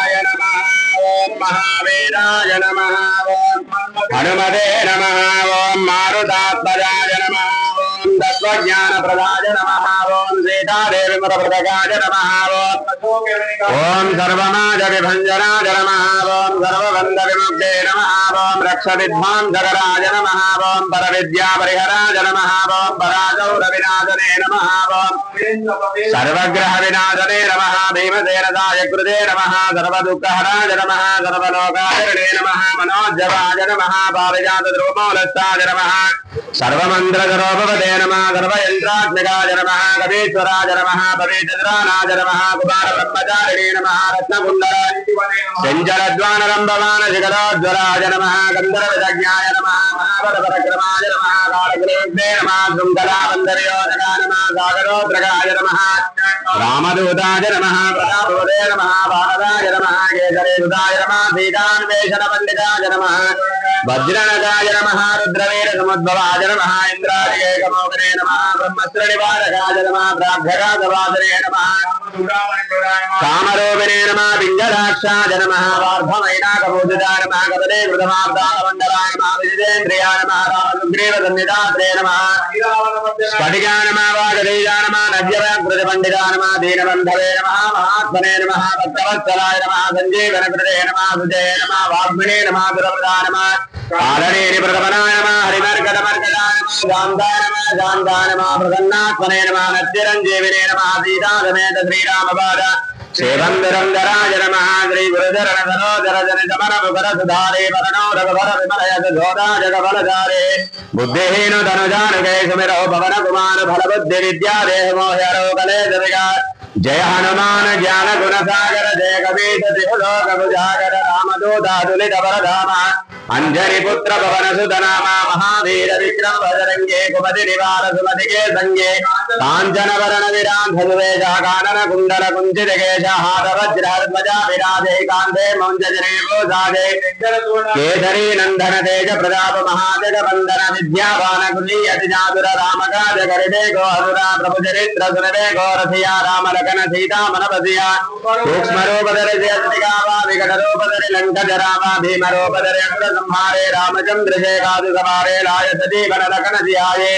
महावीराय नमः ॐ महावीराय नमः ॐ हनुमते नमः ॐ मारुतात्मजाय नमः ॐ तत्त्वज्ञानप्रदाय नमः మురప్రదకాయ నమ. ఓం ఓం సర్వమాజ విభంజనాయ నమ. ఓం సర్వబంధ విముక్తే నమ. ఓం రక్ష విద్వాంసకరాయ నమ. ఓం పరవిద్యా పరిహరాయ నమ. ఓం పరాజౌర వినాశనే నమ. ఓం సర్వగ్రహ వినాశనే నమ. భీమసేనదాయ కృతే నమ. సర్వదుఃఖహరాయ నమ. సర్వలోకాచరణే నమ. మనోజవాయ నమ. పారిజాత ధ్రువమౌలస్థాయ నమ. సర్వమంత్రధరోపవదే నమ. సర్వయంత్రాత్మికాయ నమ కవీశ్వరాయ నమ పవిత్రానాయ నమ కుమార బ్రహ్మచారిణే నమ రత్నకుండల చంచలద్వానరంభమాన శిఖరోజ్వరాయ నమ గంధర్వజ్ఞాయ నమ మహాబలపరక్రమాయ నమ కాళగురుగ్నే నమ శృంఖలాబంధరయోధగా నమ సాగరోద్రగాయ నమ రామదూతాయ నమ ప్రతాపవదే నమ భారదాయ నమ కేసరేదుదాయ నమ సీతాన్వేషణ పండితాయ నమ వజ్రనగాయ నమ రుద్రవీర సముద్భవాయ నమ ఇంద్రాదికేకమోగనే నమ బ్రహ్మస్త్ర నివారకాయ నమ ప్రాఘ్రగాదవాదనే నమ కామరూపిణే నమ పింజరాక్షాయ నమ వార్ధమైనాకమోదితాయ నమ కపదే కృతమార్దామండలాయ నమ విజితేంద్రియాయ నమ రామసుగ్రీవ సన్నిధాత్రే నమ స్ఫటికా నమ వాగదేజా నమ నవ్యవ్యాకృత పండితా నమ దీనబంధవే నమ మహాత్మనే నమ భక్తవత్సలాయ నమ సంజీవన కృతే నమ సుజయ నమ వాగ్మిణే నమ దురప్రదా నమ కారణేని ప్రథమనాయ నమ హరిమర్కట మర్కటా నమ శాంతా నమ శాంతా నమ ప్రసన్నాత్మనే నమ నత్యరంజీవినే నమ సీతాసమేత శ్రీరామపాద సరోజర నమ శ్రీ గురుధరణ సరోదర జన సమర ముఖర సుధారే వరణో రఘువర విమలయ జోదా జగబలధారే బుద్ధిహీన ధనుజానకే సుమిరో పవన కుమార ఫల బుద్ధి విద్యా దేహమోహరో కలే జవిగా జయ హనుమాన జ్ఞాన గుణ సాగర జయ కవీశ త్రిపులోక రామదూతాదులిత వరధామ అంజని పుత్ర భవన సుధనామ మహావీర విక్రమ భజరంగే కుమతి నివార సుమతికే సంగే కాంచన వరణ విరాంధ కానన కుండల కుంచిత కేశ హార వజ్రధ్వజ విరాజే కాంతే మౌంజనే గోసాదే కేసరీ నందన తేజ ప్రతాప మహాజగ వందన విద్యావాన కులి చాతుర రామకాజ గరిడే గోహరురా ప్రభు చరిత్ర సురవే గోరసియా రామ లకన సీతా మనపసియా సూక్ష్మ రూపధరి జయత్రికావా వికట రూపధరి లంక జరావా భీమ రూపధరి అగ్ర సంహారే రామచంద్ర శేఖాదు సమారే లకన జియాయే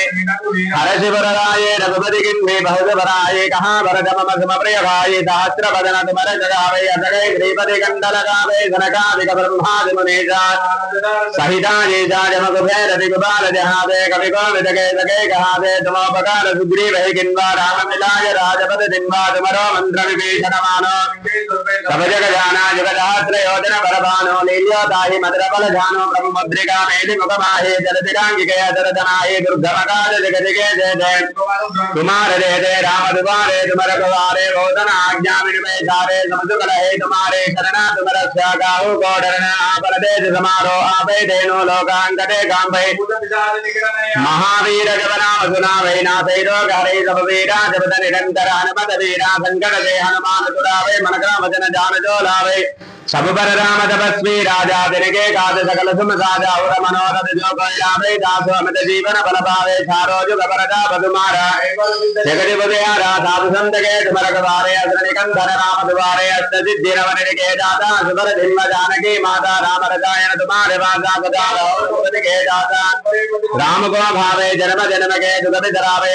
హరశివరాయే రఘుపతి కిన్వే బహుజవరాయే కహా భరత మమ సమ ప్రియ భాయే సహస్ర వదన తుమర జగావే అసగై శ్రీపతి కండల గావే ధనకాదిక బ్రహ్మాది మునీషా సహితాయే జాజమ కుభేరతి కుబాల జహాదే కవి కోవిద కే సకే కహాదే తుమోపకార సుగ్రీవ కిన్వా రామ మిలాయ రాజపద దిన్వా मरो मंत्र विभीषणमानो सब जगजाना जगदात्रयोधन परभानो लील्योताहि मधुरबलधानो ब्रह्मद्रिका मेधि मुखमाहे जलदिराङ्गिकया जलधनाये दुर्गमकाज जगदिके जय जय कुमार जय जय राम दुवारे तुमर कुवारे भोधन आज्ञा विनिमय सारे समसुकलहे तुम्हारे शरणा तुमर स्यागाहु गोडरण आपल तेज समारो आपे धेनु लोकाङ्गते काम्भै महावीर जवनाम सुनावै नाथैरो हरै सब वीरा जपद निरन्तर हनुमत वीरा వెంకట జయ హనుమానుడు రావై మనగ్రామ జన జానజో లావై సముపర రామ తపస్వి రాజా తిరిగే కాదు సకల సుమ సాజావుర మనోరథ జోగోయాభై దాసు అమిత జీవన బలభావే చారోజు గబరగా పదుమారా జగతి ఉదయారా సాధు సంతకే సుమరక వారే అసలు నికంధర రామ దువారే అష్ట సిద్ధి రవణికే దాత సుమర ధిమ్మ జానకి మాతా రామ రసాయన తుమారి వాసా జన్మ జన్మకే సుగతి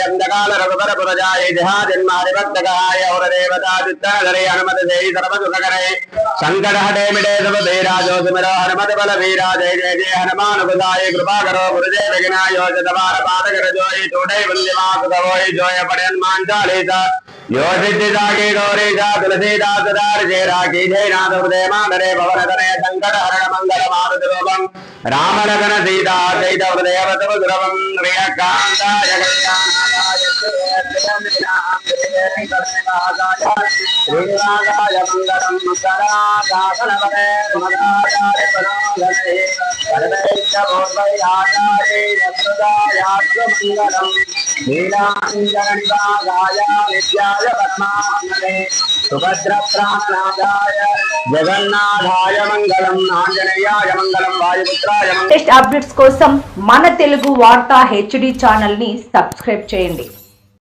అంధకాల రఘుపర పురజాయ జహా జన్మారి భక్తగాయ ఔర సంకట रघुबर पुर जाए जहा जन्म हरिभक्त कहाय और देवता चित्त धरे हनुमत से सर्व सुख करे संकट हटे मिटे सब बेरा जो सुमिरो हनुमत बल वीरा जय जय जय हनुमान बुधाय कृपा करो गुरुदेव विघ्नाय जतवार पाद कर जोई टूटे वंदे मात गवोई जोय पड़े हनुमान चालीसा यो सिद्धि साकी गौरी सा तुलसीदास दार जय राखी जय नाथ हृदय माधरे भवन करे संकट हरण मंगल मारुति रूपम राम लगन सीता चैत हृदय वतव द्रवम प्रियकांताय श्रीरागाय मंगलम లేటెస్ట్ అప్డేట్స్ కోసం మన తెలుగు వార్తా హెచ్డి ఛానల్ని సబ్స్క్రైబ్ చేయండి.